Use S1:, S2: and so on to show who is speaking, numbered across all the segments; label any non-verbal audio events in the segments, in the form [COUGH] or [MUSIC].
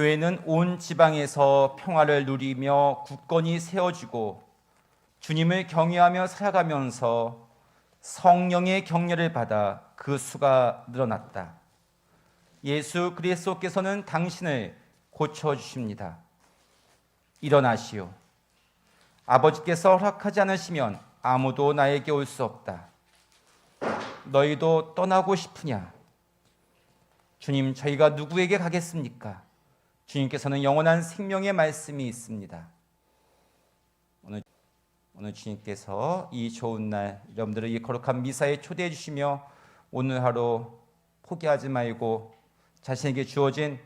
S1: 교회는 온 지방에서 평화를 누리며 굳건히 세워지고 주님을 경외하며 살아가면서 성령의 격려를 받아 그 수가 늘어났다. 예수 그리스도께서는 당신을 고쳐 주십니다. 일어나시오. 아버지께서 허락하지 않으시면 아무도 나에게 올 수 없다. 너희도 떠나고 싶으냐? 주님, 저희가 누구에게 가겠습니까? 주님께서는 영원한 생명의 말씀이 있습니다. 오늘, 오늘 주님께서 이 좋은 날 여러분들을 이 거룩한 미사에 초대해 주시며 오늘 하루 포기하지 말고 자신에게 주어진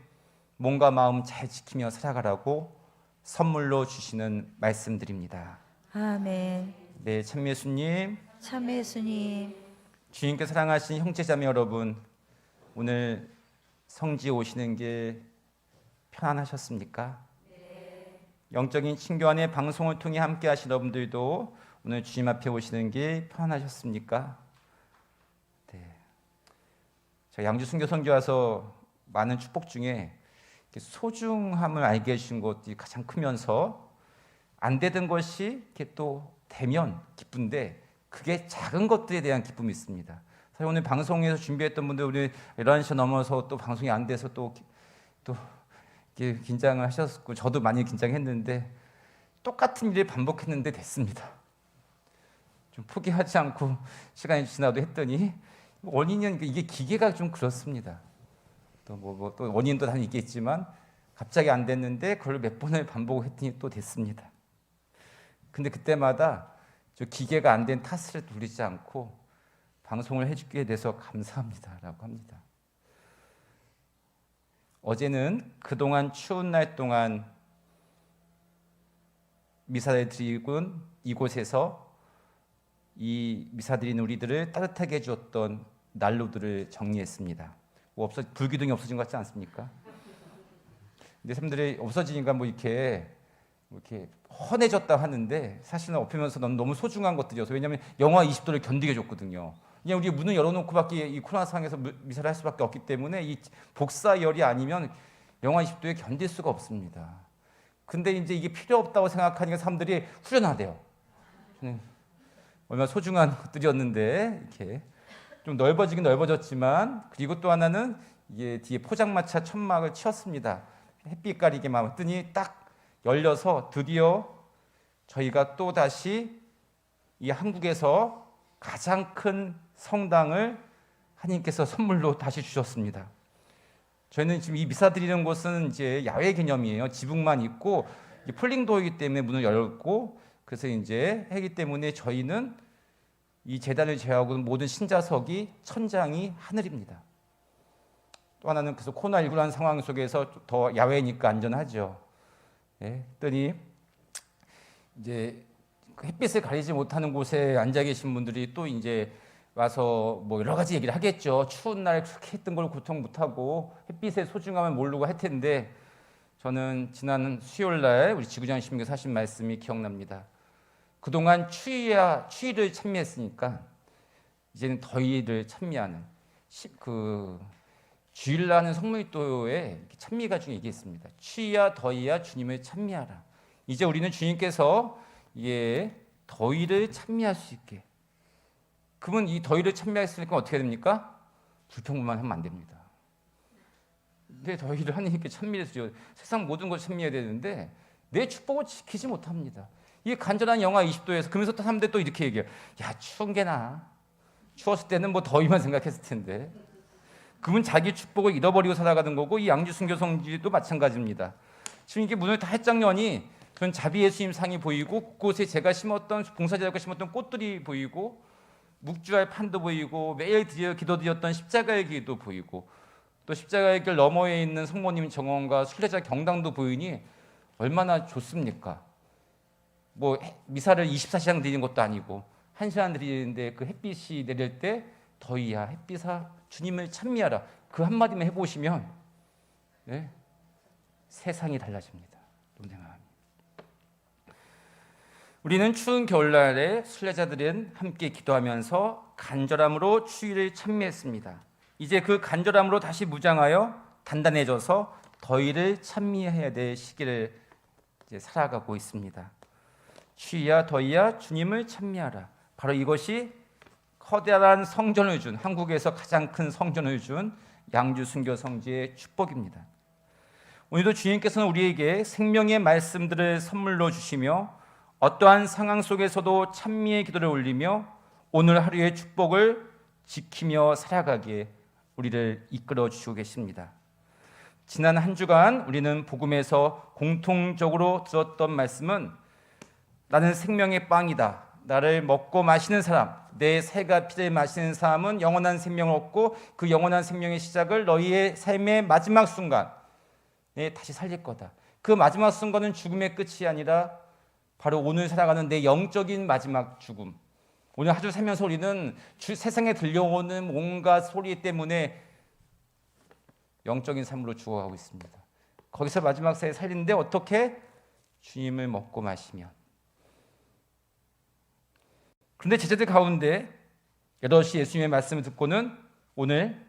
S1: 몸과 마음 잘 지키며 살아가라고 선물로 주시는 말씀드립니다.
S2: 아멘.
S1: 네, 참예수님,
S2: 참 예수님,
S1: 주님께 사랑하신 형제자매 여러분, 오늘 성지 오시는 길 편안하셨습니까? 영적인 친교 안의 방송을 통해 함께 하신 여러분들도 오늘 주님 앞에 오시는 길 편안하셨습니까? 네. 저 양주 순교 선교 와서 많은 축복 중에 소중함을 알게 해주신 것이 가장 크면서 안 되던 것이 이렇게 또 되면 기쁜데 그게 작은 것들에 대한 기쁨이 있습니다. 사실 오늘 방송에서 준비했던 분들 우리 11시 넘어서 또 방송이 안 돼서 또, 또 긴장을 하셨고 저도 많이 긴장했는데 똑같은 일을 반복했는데 됐습니다. 좀 포기하지 않고 시간이 지나도 했더니 원인은 이게 기계가 좀 그렇습니다. 또 뭐 뭐 또 원인도 다 있겠지만 갑자기 안 됐는데 그걸 몇 번을 반복했더니 또 됐습니다. 근데 그때마다 저 기계가 안 된 탓을 돌리지 않고 방송을 해주게 돼서 감사합니다라고 합니다. 어제는 그동안 추운 날 동안 미사를 드리군 이곳에서 이 미사 드린 우리들을 따뜻하게 해주었던 난로들을 정리했습니다. 뭐 없어 불기둥이 없어진 것 같지 않습니까? 근데 사람들이 없어지니까 뭐 이렇게 뭐 이렇게 헌해졌다 하는데 사실은 엎으면서 넌 너무 소중한 것들이어서 왜냐하면 영하 20도를 견디게 줬거든요. 그냥 우리 문을 열어놓고밖에 이 코로나 상황에서 미사를 할 수밖에 없기 때문에 이 복사열이 아니면 영하 20도에 견딜 수가 없습니다. 근데 이제 이게 필요 없다고 생각하니까 사람들이 후련하대요. 얼마나 소중한 [LAUGHS] 것들이었는데 이렇게 좀 넓어지긴 넓어졌지만 그리고 또 하나는 이게 뒤에 포장마차 천막을 치웠습니다. 햇빛 가리게 막더니 딱 열려서 드디어 저희가 또 다시 이 한국에서 가장 큰 성당을 하나님께서 선물로 다시 주셨습니다. 저희는 지금 이 미사 드리는 곳은 이제 야외 개념이에요. 지붕만 있고 폴링도어이기 때문에 문을 열고 그래서 이제 하기 때문에 저희는 이 재단을 제외하고 모든 신자석이 천장이 하늘입니다. 또 하나는 그래서 코로나19라는 상황 속에서 더 야외니까 안전하죠. 예, 했더니 이제 그 햇빛을 가리지 못하는 곳에 앉아 계신 분들이 또 이제 와서 뭐 여러 가지 얘기를 하겠죠. 추운 날 그렇게 했던 걸 고통 못하고 햇빛의 소중함을 모르고 할 텐데 저는 지난 수요일 날 우리 지구장 신명에서 하신 말씀이 기억납니다. 그동안 추위야 추위를 참미했으니까 이제는 더위를 참미하는 그 주일라는 성물도에 찬미가 중에 이게 있습니다. 추위야 더위야 주님을 찬미하라. 이제 우리는 주님께서 예, 더위를 찬미할 수 있게. 그러면 이 더위를 찬미했으니까 어떻게 됩니까? 불평만 하면 안 됩니다. 내 더위를 하나님께 찬미해서 세상 모든 걸 찬미해야 되는데 내 축복을 지키지 못합니다. 이게 간절한 영하 20도에서 그러면서 또 사람들 또 이렇게 얘기해요. 야 추운 게 나. 추웠을 때는 뭐 더위만 생각했을 텐데. 그분 자기 축복을 잃어버리고 살아가는 거고 이 양주 순교 성지도 마찬가지입니다. 지금 이게 문을 다 했장년이 전 자비 예수님 상이 보이고 곳곳에 제가 심었던 봉사자가 심었던 꽃들이 보이고 묵주할 판도 보이고 매일 드려 기도 드렸던 십자가의 길도 보이고 또 십자가의 길 너머에 있는 성모님 정원과 순례자 경당도 보이니 얼마나 좋습니까? 뭐 미사를 24시간 드리는 것도 아니고 1시간 드리는데 그 햇빛이 내릴 때 더위야 햇빛아 주님을 찬미하라 그 한마디만 해보시면 네? 세상이 달라집니다. 논쟁합니다. 우리는 추운 겨울날에 순례자들은 함께 기도하면서 간절함으로 추위를 참미했습니다. 이제 그 간절함으로 다시 무장하여 단단해져서 더위를 찬미해야 될 시기를 살아가고 있습니다. 추위야 더위야 주님을 찬미하라. 바로 이것이 커다란 성전을 준 한국에서 가장 큰 성전을 준 양주 순교 성지의 축복입니다. 오늘도 주님께서는 우리에게 생명의 말씀들을 선물로 주시며 어떠한 상황 속에서도 찬미의 기도를 올리며 오늘 하루의 축복을 지키며 살아가기에 우리를 이끌어 주시고 계십니다. 지난 한 주간 우리는 복음에서 공통적으로 들었던 말씀은 나는 생명의 빵이다. 나를 먹고 마시는 사람, 내 새가 피를 마시는 사람은 영원한 생명을 얻고 그 영원한 생명의 시작을 너희의 삶의 마지막 순간 에 다시 살릴 거다. 그 마지막 순간은 죽음의 끝이 아니라 바로 오늘 살아가는 내 영적인 마지막 죽음. 오늘 하루 살면서 우리는 주- 세상에 들려오는 온갖 소리 때문에 영적인 삶으로 죽어가고 있습니다. 거기서 마지막 새에 살리는데 어떻게 주님을 먹고 마시면 그런데 제자들 가운데 여럿이 예수님의 말씀을 듣고는 오늘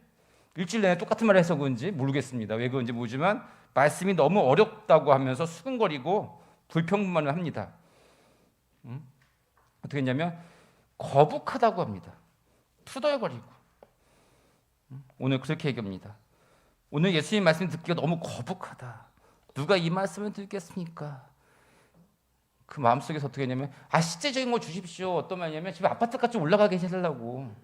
S1: 일주일 내내 똑같은 말을 해서 그런지 모르겠습니다. 왜 그런지 모르지만 말씀이 너무 어렵다고 하면서 수근거리고 불평불만을 합니다. 음? 어떻게 했냐면 거북하다고 합니다. 투덜거리고 음? 오늘 그렇게 얘기합니다. 오늘 예수님 말씀 듣기가 너무 거북하다. 누가 이 말씀을 듣겠습니까? 그 마음속에서 어떻게 했냐면 아 실제적인 거 주십시오. 어떤 말이냐면 집에 아파트까지 올라가게 해달라고.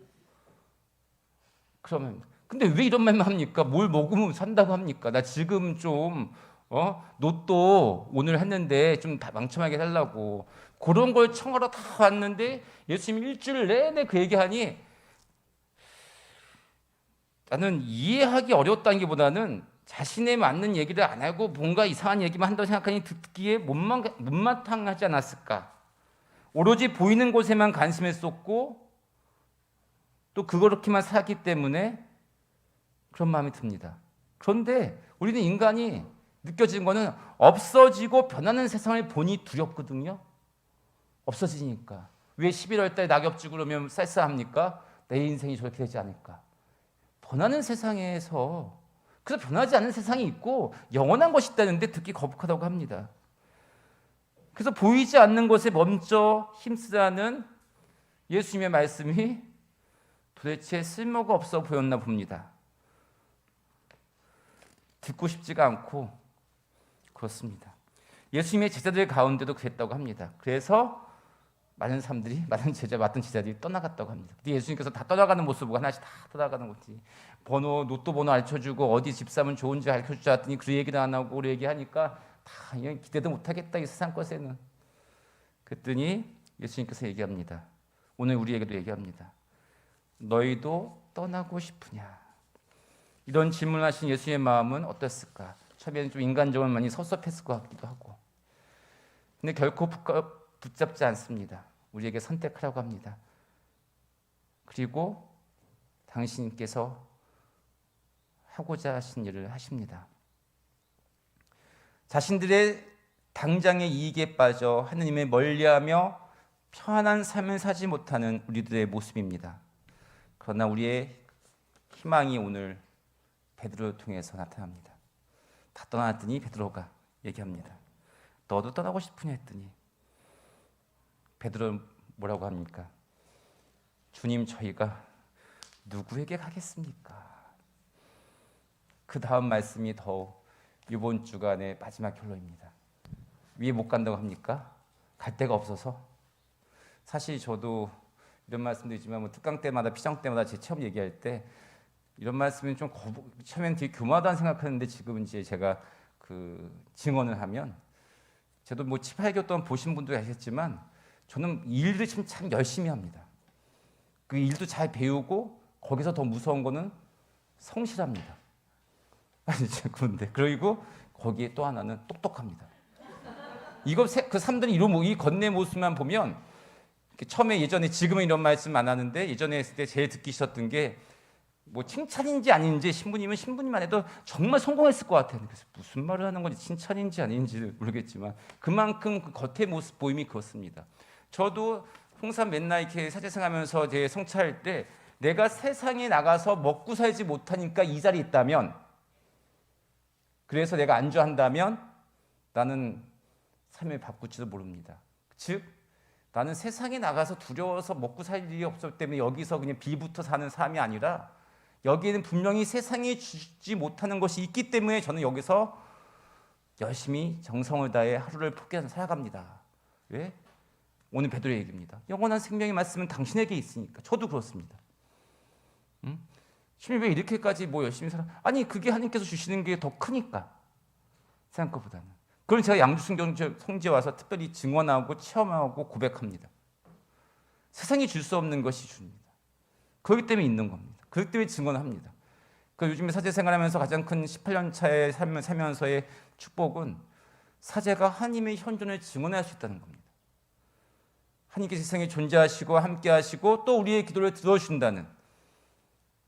S1: 그러면 근데 왜 이런 말만 합니까? 뭘 먹으면 산다고 합니까? 나 지금 좀 어? 로또 오늘 했는데 좀다 망청하게 해달라고 그런 걸 청하러 다 왔는데 예수님이 일주일 내내 그 얘기하니 나는 이해하기 어려웠다는 게보다는 자신에 맞는 얘기를 안 하고 뭔가 이상한 얘기만 한다고 생각하니 듣기에 못만, 못마땅하지 않았을까? 오로지 보이는 곳에만 관심을 쏟고 또 그렇게만 살았기 때문에 그런 마음이 듭니다. 그런데 우리는 인간이 느껴지는 거는 없어지고 변하는 세상을 보니 두렵거든요. 없어지니까. 왜 11월 달 낙엽 지고 그러면 쌀쌀합니까? 내 인생이 저렇게 되지 않을까? 변하는 세상에서 그래서 변하지 않는 세상이 있고 영원한 것이 있다는데 듣기 거북하다고 합니다. 그래서 보이지 않는 것에 먼저 힘쓰라는 예수님의 말씀이 도대체 쓸모가 없어 보였나 봅니다. 듣고 싶지가 않고 그렇습니다. 예수님의 제자들 가운데도 그랬다고 합니다. 그래서 많은 사람들이 [LAUGHS] 많은 제자 맡은 제자들이 떠나갔다고 합니다. 근데 예수님께서 다 떠나가는 모습 보고 하나씩 다 떠나가는 거지. 번호 로또 번호 알려주고 어디 집 사면 좋은지 알려주자 했더니 그 얘기도 안 하고 그 얘기하니까 다 그냥 기대도 못하겠다 이 세상 것에는. 그랬더니 예수님께서 얘기합니다. 오늘 우리에게도 얘기합니다. 너희도 떠나고 싶으냐? 이런 질문하신 예수님의 마음은 어땠을까? 처음에는 좀 인간적으로 많이 섭섭했을 것 같기도 하고. 근데 결코 붙가- 붙잡지 않습니다. 우리에게 선택하라고 합니다. 그리고 당신께서 하고자 하신 일을 하십니다. 자신들의 당장의 이익에 빠져 하느님을 멀리하며 편안한 삶을 사지 못하는 우리들의 모습입니다. 그러나 우리의 희망이 오늘 베드로를 통해서 나타납니다. 다 떠났더니 베드로가 얘기합니다. 너도 떠나고 싶으냐 했더니 베드로 뭐라고 합니까? 주님 저희가 누구에게 가겠습니까? 그 다음 말씀이 더 이번 주간의 마지막 결론입니다. 위에 못 간다고 합니까? 갈 데가 없어서 사실 저도 이런 말씀드리지만 뭐 특강 때마다 피정 때마다 제 체험 얘기할 때 이런 말씀은 좀 거부, 처음엔 되게 교마하다는 생각하는데 지금은 이제 제가 그 증언을 하면 저도 뭐 7, 8개월 동안 보신 분도 계셨지만 저는 일을 참, 참 열심히 합니다. 그 일도 잘 배우고 거기서 더 무서운 거는 성실합니다. [LAUGHS] 아니 그런데 그리고 거기에 또 하나는 똑똑합니다. 이거 세- 그 이런 모- 이 겉내 모습만 보면 처음에 예전에 지금은 이런 말씀 안 하는데 예전에 했을 때 제일 듣기 싫었던 게 뭐 칭찬인지 아닌지 신부님은 신부님만 해도 정말 성공했을 것 같아요. 그래서 무슨 말을 하는 건지 칭찬인지 아닌지 모르겠지만 그만큼 그 겉의 모습 보임이 그렇습니다. 저도 홍삼 맨날 이렇게 사제생하면서 제 성찰할 때 내가 세상에 나가서 먹고 살지 못하니까 이 자리에 있다면 그래서 내가 안주한다면 나는 삶을 바꿀지도 모릅니다. 즉 나는 세상에 나가서 두려워서 먹고 살 일이 없었기 때문에 여기서 그냥 비부터 사는 삶이 아니라 여기에는 분명히 세상이 주지 못하는 것이 있기 때문에 저는 여기서 열심히 정성을 다해 하루를 포기하며 살아갑니다. 왜? 오늘 베드로의 얘기입니다. 영원한 생명의 말씀은 당신에게 있으니까. 저도 그렇습니다. 응? 주님 왜 이렇게까지 뭐 열심히 살아? 아니 그게 하나님께서 주시는 게 더 크니까 생각 것보다는. 그걸 제가 양주 성경 성지에 와서 특별히 증언하고 체험하고 고백합니다. 세상이 줄 수 없는 것이 줍니다. 그렇기 때문에 있는 겁니다. 그렇기 때문에 증언합니다. 그 요즘에 사제 생활하면서 가장 큰 18년 차의 삶을 살면서의 축복은 사제가 하나님의 현존을 증언할 수 있다는 겁니다. 하나님께서 세상에 존재하시고 함께하시고 또 우리의 기도를 들어준다는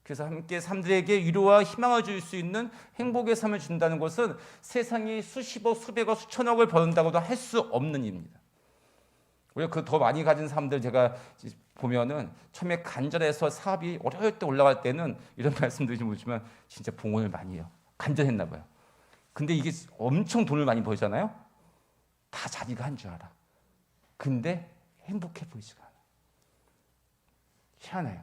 S1: 그래서 함께 사람들에게 위로와 희망을 줄 수 있는 행복의 삶을 준다는 것은 세상이 수십억, 수백억, 수천억을 버는다고도 할 수 없는 일입니다. 우리가 그더 많이 가진 사람들 제가 보면은 처음에 간절해서 사업이 어려울 때 올라갈 때는 이런 [LAUGHS] 말씀드리지 못지만 진짜 봉헌을 많이 해요. 간절했나 봐요. 근데 이게 엄청 돈을 많이 벌잖아요. 다 자기가 한 줄 알아. 근데 행복해 보이지가 않아. 희한해요.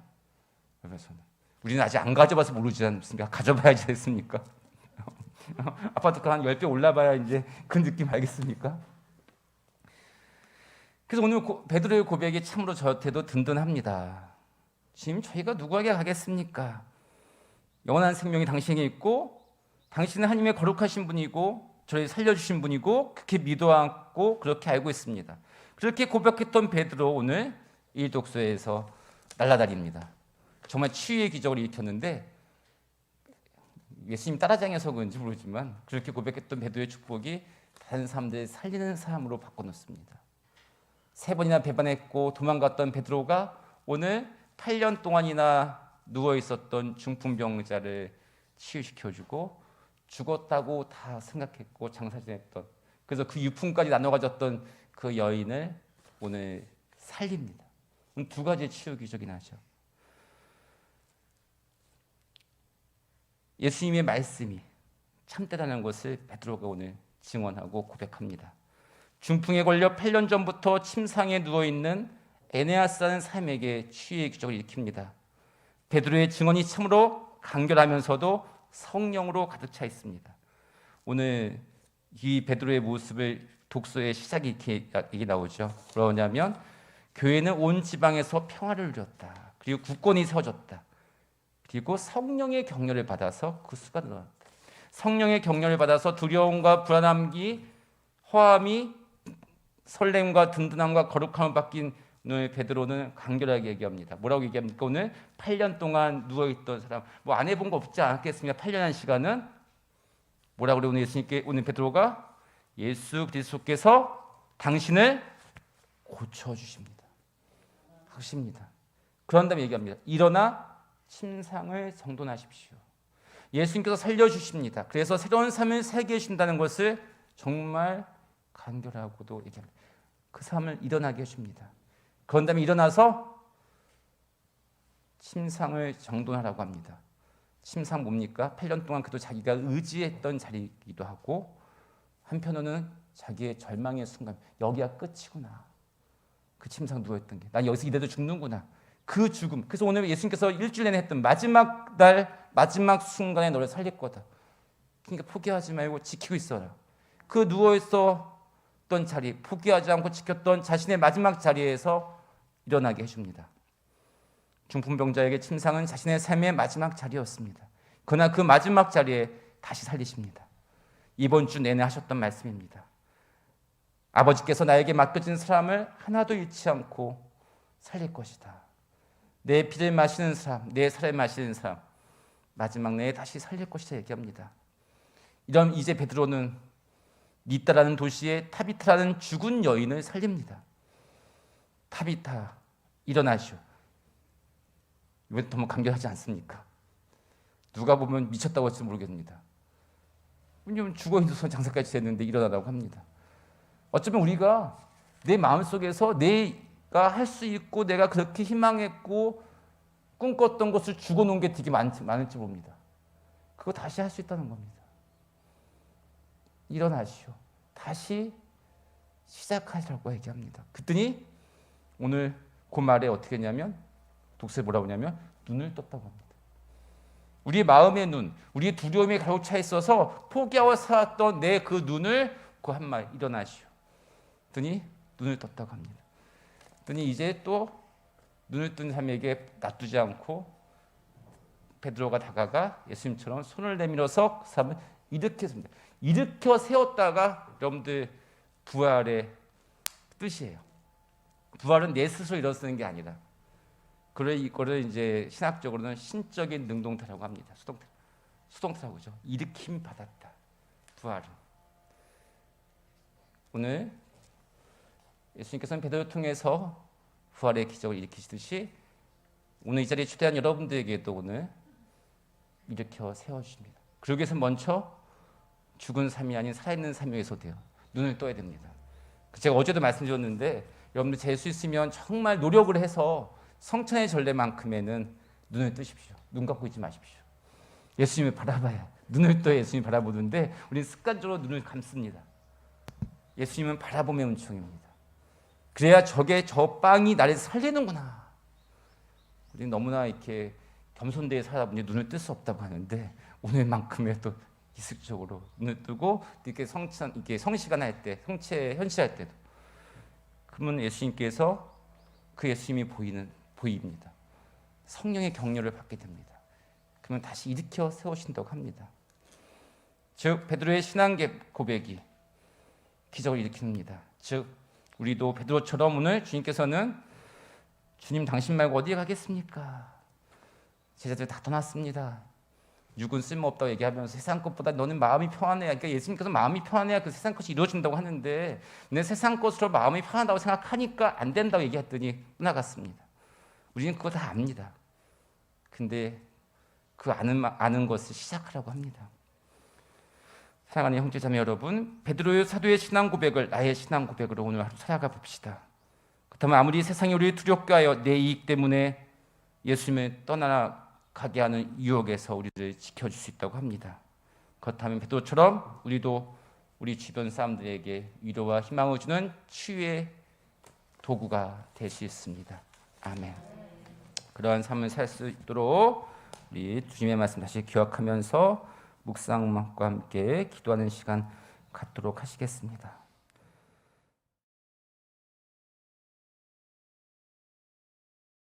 S1: 그래서는 우리는 아직 안 가져봐서 모르지 않습니까? 가져봐야지 됐습니까? [LAUGHS] 아파트가 한 10배 올라봐야 이제 그 느낌 알겠습니까? 그래서 오늘 고, 베드로의 고백이 참으로 저한테도 든든합니다. 지금 저희가 누구에게 가겠습니까? 영원한 생명이 당신에게 있고 당신은 하나님의 거룩하신 분이고 저를 살려주신 분이고 그렇게 믿어왔고 그렇게 알고 있습니다. 그렇게 고백했던 베드로 오늘 이 독서에서 날라다닙니다. 정말 치유의 기적을 일으켰는데 예수님 따라장에서 그런지 모르지만 그렇게 고백했던 베드로의 축복이 다른 사람들을 살리는 사람으로 바꿔놓습니다. 세 번이나 배반했고 도망갔던 베드로가 오늘 8년 동안이나 누워 있었던 중풍병자를 치유시켜 주고 죽었다고 다 생각했고 장사 지냈던 그래서 그 유품까지 나눠 가졌던 그 여인을 오늘 살립니다. 두 가지의 치유 기적이 나죠. 예수님의 말씀이 참되다는 것을 베드로가 오늘 증언하고 고백합니다. 중풍에 걸려 8년 전부터 침상에 누워 있는 에네아스라는 사람에게 치유의 기적을 일으킵니다. 베드로의 증언이 참으로 간결하면서도 성령으로 가득 차 있습니다. 오늘 이 베드로의 모습을 독서의 시작이 이렇게, 나오죠. 그러냐면 교회는 온 지방에서 평화를 누렸다. 그리고 국권이 세워졌다. 그리고 성령의 격려를 받아서 그 수가 늘어났다. 성령의 격려를 받아서 두려움과 불안함이 허함이 설렘과 든든함과 거룩함을 바뀐 오늘 베드로는 간결하게 얘기합니다. 뭐라고 얘기합니까? 오늘 8년 동안 누워 있던 사람 뭐 안 해본 거 없지 않겠습니까? 8년한 시간은 뭐라고 그래 오늘 예수님께 오늘 베드로가 예수 그리스도께서 당신을 고쳐 주십니다. 하십니다. 그런 다음에 얘기합니다. 일어나 침상을 정돈하십시오. 예수님께서 살려 주십니다. 그래서 새로운 삶을 살게 해 준다는 것을 정말 간결하고도 얘기합니다. 그 삶을 일어나게 해줍니다. 그런 다음에 일어나서 침상을 정돈하라고 합니다. 침상 뭡니까? 8년 동안 그도 자기가 의지했던 자리이기도 하고 한편으로는 자기의 절망의 순간 여기가 끝이구나. 그 침상 누워있던 게 난 여기서 이대로 죽는구나. 그 죽음. 그래서 오늘 예수님께서 일주일 내내 했던 마지막 날 마지막 순간에 너를 살릴 거다. 그러니까 포기하지 말고 지키고 있어라. 그 누워 있 었던 자리, 포기하지 않고 지켰던 자신의 마지막 자리에서 일어나게 해줍니다. 중풍병자에게 침상은 자신의 삶의 마지막 자리였습니다. 그러나 그 마지막 자리에 다시 살리십니다. 이번 주 내내 하셨던 말씀입니다. 아버지께서 나에게 맡겨진 사람을 하나도 잃지 않고 살릴 것이다. 내 피를 마시는 사람, 내 살을 마시는 사람, 마지막 내에 다시 살릴 것이다 얘기합니다. 이런 이제 베드로는 니따라는 도시에 타비타라는 죽은 여인을 살립니다. 타비타 일어나시오. 이번 너무 간결하지 않습니까? 누가 보면 미쳤다고 할지 모르겠습니다. 왜냐면 죽어 있어서 장사까지 됐는데 일어나라고 합니다. 어쩌면 우리가 내 마음 속에서 내가 할 수 있고 내가 그렇게 희망했고 꿈꿨던 것을 죽어놓은 게 되게 많, 많을지 모릅니다. 그거 다시 할 수 있다는 겁니다. 일어나시오. 다시 시작하시라고 얘기합니다. 그랬더니 오늘 그 말에 어떻게 했냐면 독서에 뭐라고 하냐면 눈을 떴다고 합니다. 우리의 마음의 눈, 우리의 두려움에 가로차 있어서 포기하고 살았던 내 그 눈을 그 한 말 일어나시오. 그랬더니 눈을 떴다고 합니다. 그랬더니 이제 또 눈을 뜬 사람에게 놔두지 않고 베드로가 다가가 예수님처럼 손을 내밀어서 그 사람을 일으켰습니다. 일으켜 세웠다가 여러분들 부활의 뜻이에요. 부활은 내 스스로 일어서는 게 아니라 그래 이거를 이제 신학적으로는 신적인 능동태라고 합니다. 수동태, 수동태라고 그죠. 일으킴 받았다. 부활은 오늘 예수님께서는 베드로를 통해서 부활의 기적을 일으키시듯이 오늘 이 자리에 초대한 여러분들에게도 오늘 일으켜 세워주십니다. 그러기 위해서 먼저 죽은 삶이 아닌 살아있는 삶에서 돼요. 눈을 떠야 됩니다. 제가 어제도 말씀드렸는데 여러분들 재수 있으면 정말 노력을 해서 성찬의 전례만큼에는 눈을 뜨십시오. 눈 감고 있지 마십시오. 예수님을 바라봐야 눈을 떠 예수님 바라보는데 우리는 습관적으로 눈을 감습니다. 예수님은 바라봄의 은총입니다. 그래야 저게 저 빵이 나를 살리는구나. 우리는 너무나 이렇게 겸손되게 살아보니 눈을 뜰 수 없다고 하는데 오늘만큼에도 기습적으로 눈을 뜨고 이렇게 성찬 이렇게 성시간 할 때, 성체 현시할 때도 그러면 예수님께서 그 예수님이 보이는 보입니다. 성령의 격려를 받게 됩니다. 그러면 다시 일으켜 세우신다고 합니다. 즉 베드로의 신앙 고백이 기적을 일으킵니다. 즉 우리도 베드로처럼 오늘 주님께서는 주님 당신 말고 어디에 가겠습니까? 제자들 다 떠났습니다. 육은 쓸모없다고 얘기하면서 세상 것보다 너는 마음이 편안해야 그러니까 예수님께서 마음이 편안해야 그 세상 것이 이루어진다고 하는데 내 세상 것으로 마음이 편하다고 생각하니까 안 된다고 얘기했더니 떠나갔습니다. 우리는 그거 다 압니다. 근데 그 아는 마- 아는 것을 시작하라고 합니다. 사랑하는 형제자매 여러분, 베드로의 사도의 신앙 고백을 나의 신앙 고백으로 오늘 하루 살아가 봅시다. 그렇다면 아무리 세상이 우리를 두렵게 하여 내 이익 때문에 예수님을 떠나 가게 하는 유혹에서 우리를 지켜줄 수 있다고 합니다. 그렇다면 베드로처럼 우리도 우리 주변 사람들에게 위로와 희망을 주는 치유의 도구가 될 수 있습니다. 아멘. 그러한 삶을 살 수 있도록 우리 주님의 말씀 다시 기억하면서 묵상과 함께 기도하는 시간 갖도록 하시겠습니다.